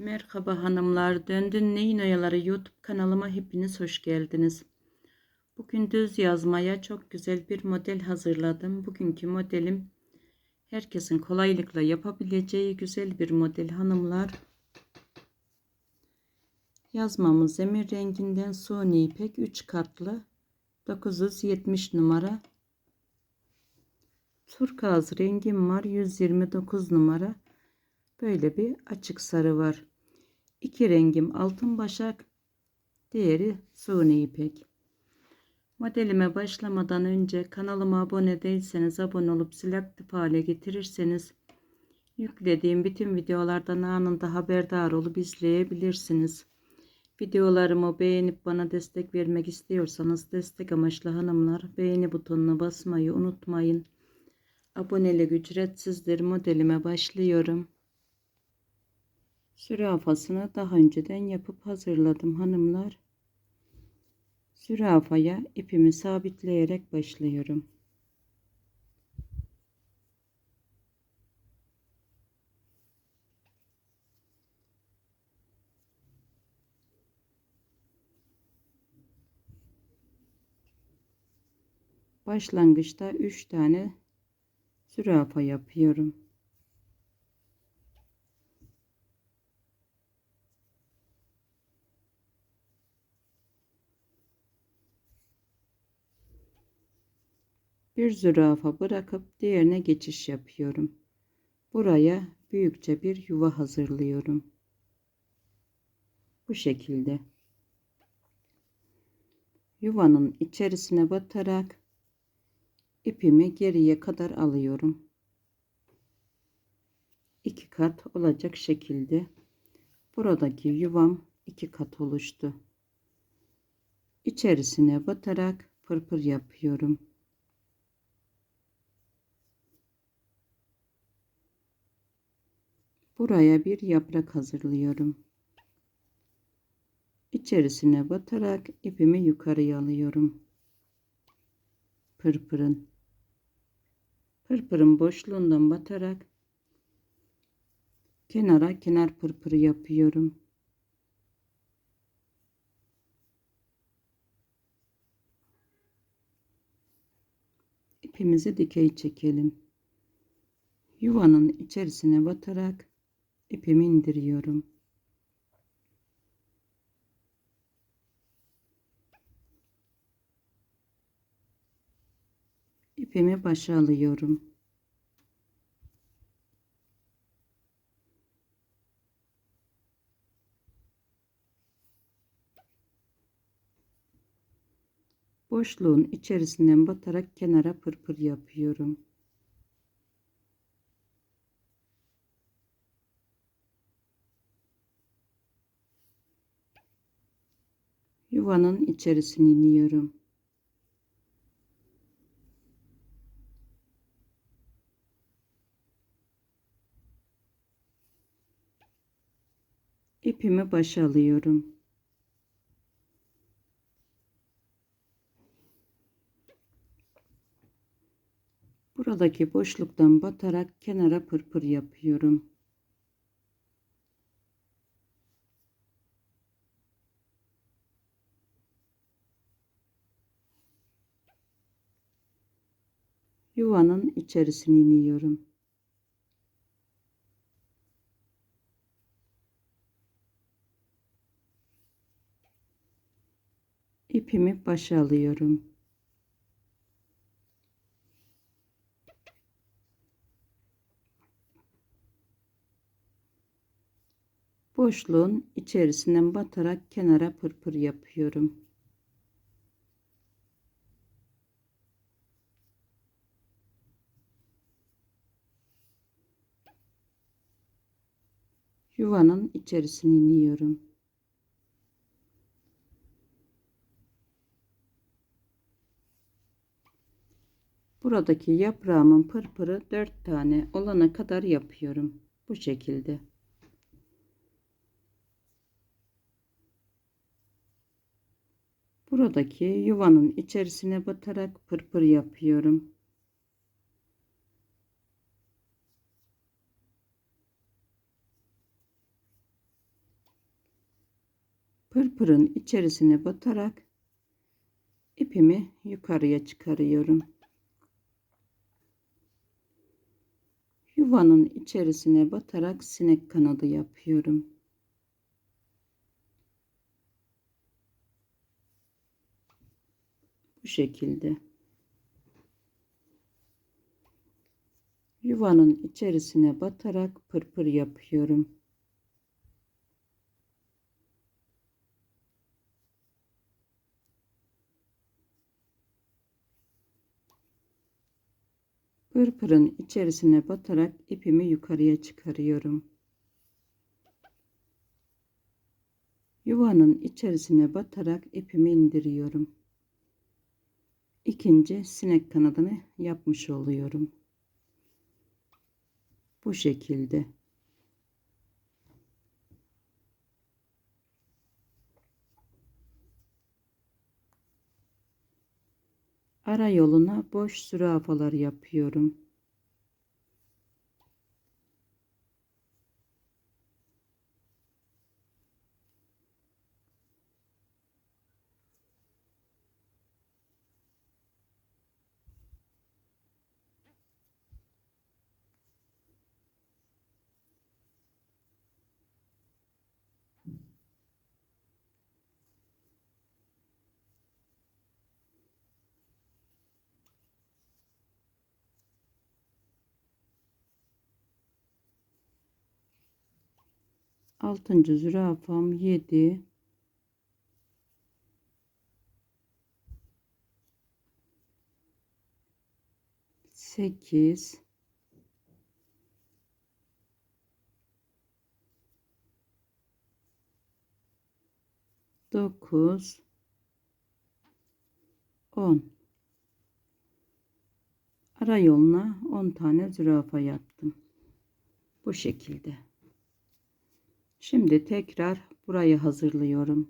Merhaba hanımlar, Döndün Neyin Oyaları YouTube kanalıma hepiniz hoş geldiniz. Bugün düz yazmaya çok güzel bir model hazırladım. Bugünkü modelim herkesin kolaylıkla yapabileceği güzel bir model hanımlar. Yazmamız zemir renginden suni ipek 3 katlı 970 numara. Turkuaz rengim var 129 numara. Böyle bir açık sarı var. İki rengim altın başak, diğeri suni ipek. Modelime başlamadan önce kanalıma abone değilseniz abone olup zil aktif hale getirirseniz yüklediğim bütün videolardan anında haberdar olup izleyebilirsiniz. Videolarımı beğenip bana destek vermek istiyorsanız destek amaçlı hanımlar beğeni butonuna basmayı unutmayın. Abonelik ücretsizdir. Modelime başlıyorum. Zürafasını daha önceden yapıp hazırladım hanımlar. Zürafaya ipimi sabitleyerek başlıyorum. Başlangıçta 3 tane zürafa yapıyorum. Bir zürafa bırakıp diğerine geçiş yapıyorum. Buraya büyükçe bir yuva hazırlıyorum. Bu şekilde. Yuvanın içerisine batarak ipimi geriye kadar alıyorum. İki kat olacak şekilde. Buradaki yuvam iki kat oluştu. İçerisine batarak pırpır yapıyorum. Buraya bir yaprak hazırlıyorum. İçerisine batarak ipimi yukarıya alıyorum. Pırpırın. Pırpırın boşluğundan batarak kenara kenar pırpırı yapıyorum. İpimizi dikey çekelim. Yuvanın içerisine batarak ipimi indiriyorum. İpimi başa alıyorum. Boşluğun içerisinden batarak kenara pırpır yapıyorum. Yuvanın içerisine iniyorum. İpimi başa alıyorum. Buradaki boşluktan batarak kenara pırpır yapıyorum. yuvanın içerisine iniyorum. İpimi başa alıyorum. Boşluğun içerisinden batarak kenara pırpır yapıyorum. Yuvanın içerisine iniyorum. Buradaki yaprağımın pırpırı dört tane olana kadar yapıyorum. Bu şekilde. Buradaki yuvanın içerisine batarak pırpır yapıyorum. Pırpırın içerisine batarak ipimi yukarıya çıkarıyorum. Yuvanın içerisine batarak sinek kanadı yapıyorum. Bu şekilde. Yuvanın içerisine batarak pırpır yapıyorum. Pırpırın içerisine batarak ipimi yukarıya çıkarıyorum. Yuvanın içerisine batarak ipimi indiriyorum. İkinci sinek kanadını yapmış oluyorum. Bu şekilde. Ara yoluna boş zürafalar yapıyorum. Altıncı zürafam yedi. Sekiz. Dokuz. On. Ara yoluna on tane zürafa yaptım. Bu şekilde. Şimdi tekrar burayı hazırlıyorum.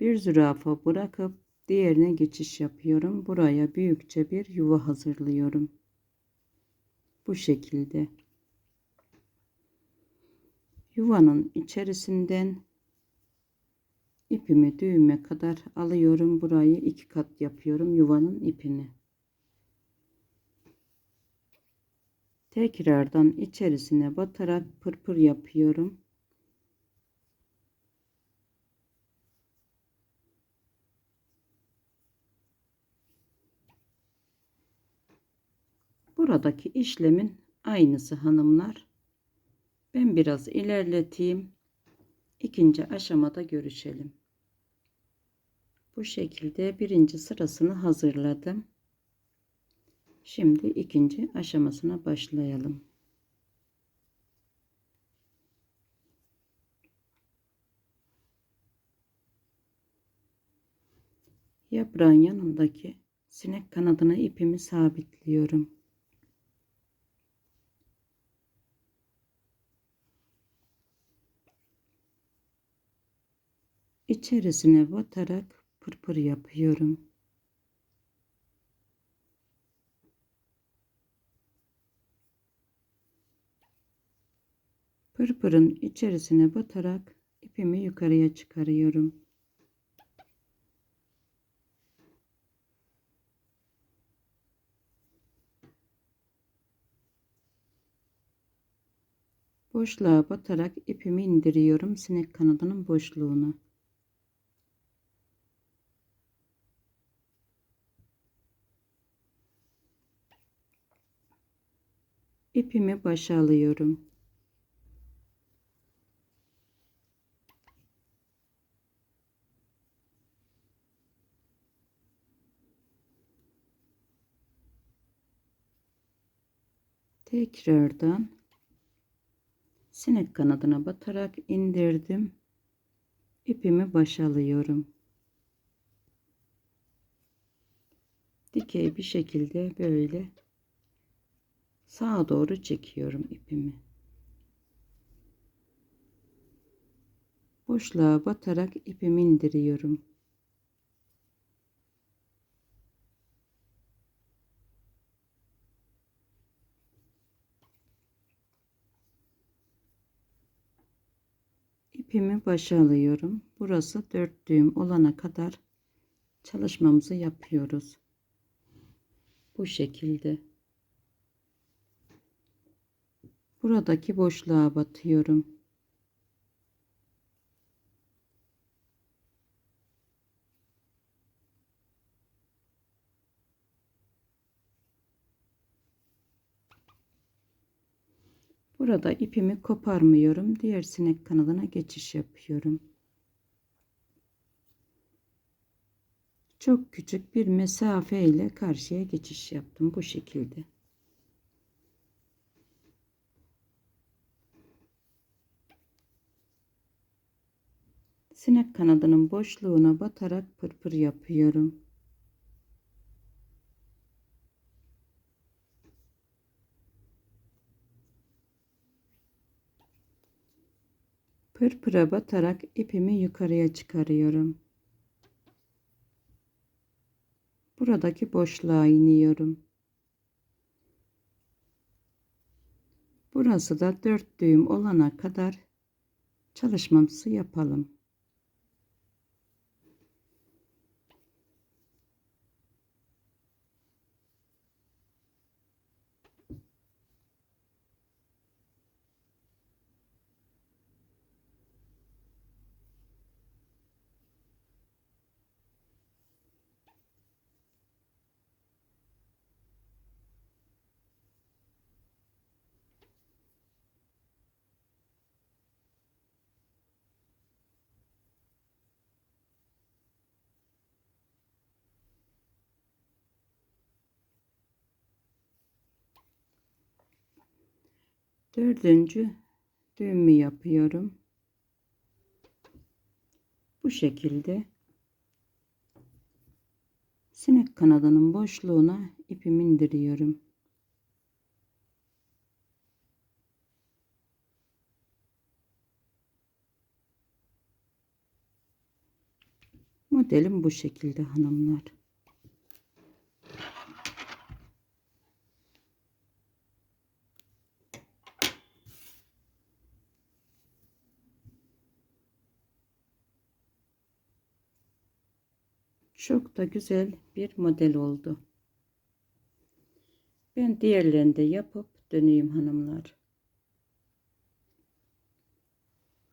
Bir zürafa bırakıp diğerine geçiş yapıyorum. Buraya büyükçe bir yuva hazırlıyorum. Bu şekilde. Yuvanın içerisinden ipimi düğüme kadar alıyorum. Burayı iki kat yapıyorum yuvanın ipini. Tekrardan içerisine batarak pırpır yapıyorum. Buradaki işlemin aynısı hanımlar. Ben biraz ilerleteyim. İkinci aşamada görüşelim. Bu şekilde birinci sırasını hazırladım. Şimdi ikinci aşamasına başlayalım. Yaprağın yanındaki sinek kanadına ipimi sabitliyorum. İçerisine batarak pırpır yapıyorum. Pırpırın içerisine batarak ipimi yukarıya çıkarıyorum. Boşluğa batarak ipimi indiriyorum sinek kanadının boşluğunu. İpimi başa alıyorum. Tekrardan sinek kanadına batarak indirdim. İpimi başa alıyorum. Dikey bir şekilde böyle sağa doğru çekiyorum ipimi. Boşluğa batarak ipimi indiriyorum. ipimi başa alıyorum. Burası 4 düğüm olana kadar çalışmamızı yapıyoruz. Bu şekilde. Buradaki boşluğa batıyorum. Burada ipimi koparmıyorum. Diğer sinek kanadına geçiş yapıyorum. Çok küçük bir mesafe ile karşıya geçiş yaptım bu şekilde. Sinek kanadının boşluğuna batarak pırpır yapıyorum. Pırpıra batarak ipimi yukarıya çıkarıyorum. Buradaki boşluğa iniyorum. Burası da 4 düğüm olana kadar çalışmamızı yapalım. Dördüncü düğümü yapıyorum. Bu şekilde sinek kanadının boşluğuna ipimi indiriyorum. Modelim bu şekilde hanımlar. Çok da güzel bir model oldu. Ben diğerlerini de yapıp döneyim hanımlar.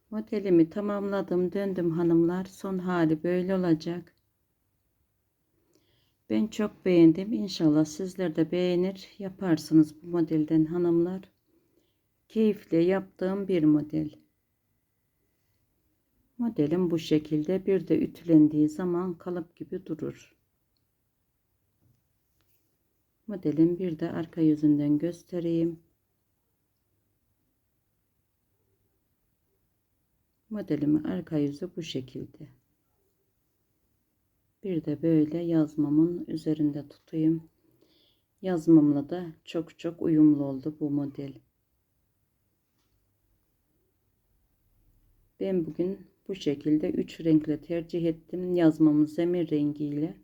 Modelimi tamamladım döndüm hanımlar. Son hali böyle olacak. Ben çok beğendim. İnşallah sizler de beğenir yaparsınız bu modelden hanımlar. Keyifle yaptığım bir model. Modelim bu şekilde bir de ütülendiği zaman kalıp gibi durur. Modelin bir de arka yüzünden göstereyim. Modelimin arka yüzü bu şekilde. Bir de böyle yazmamın üzerinde tutayım. Yazmamla da çok çok uyumlu oldu bu model. Ben bugün bu şekilde üç renkle tercih ettim. Yazmamı zemir rengiyle.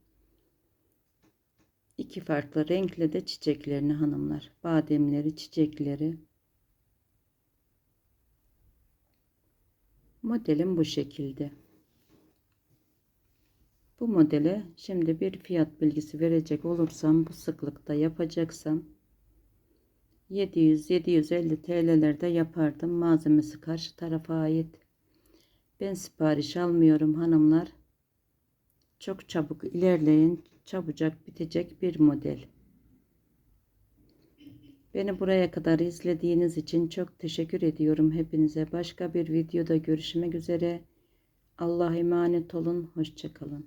iki farklı renkle de çiçeklerini hanımlar. Bademleri, çiçekleri. Modelim bu şekilde. Bu modele şimdi bir fiyat bilgisi verecek olursam bu sıklıkta yapacaksam 700-750 TL'lerde yapardım. Malzemesi karşı tarafa ait. Ben sipariş almıyorum hanımlar. Çok çabuk ilerleyin. Çabucak bitecek bir model. Beni buraya kadar izlediğiniz için çok teşekkür ediyorum hepinize. Başka bir videoda görüşmek üzere. Allah'a emanet olun. Hoşçakalın.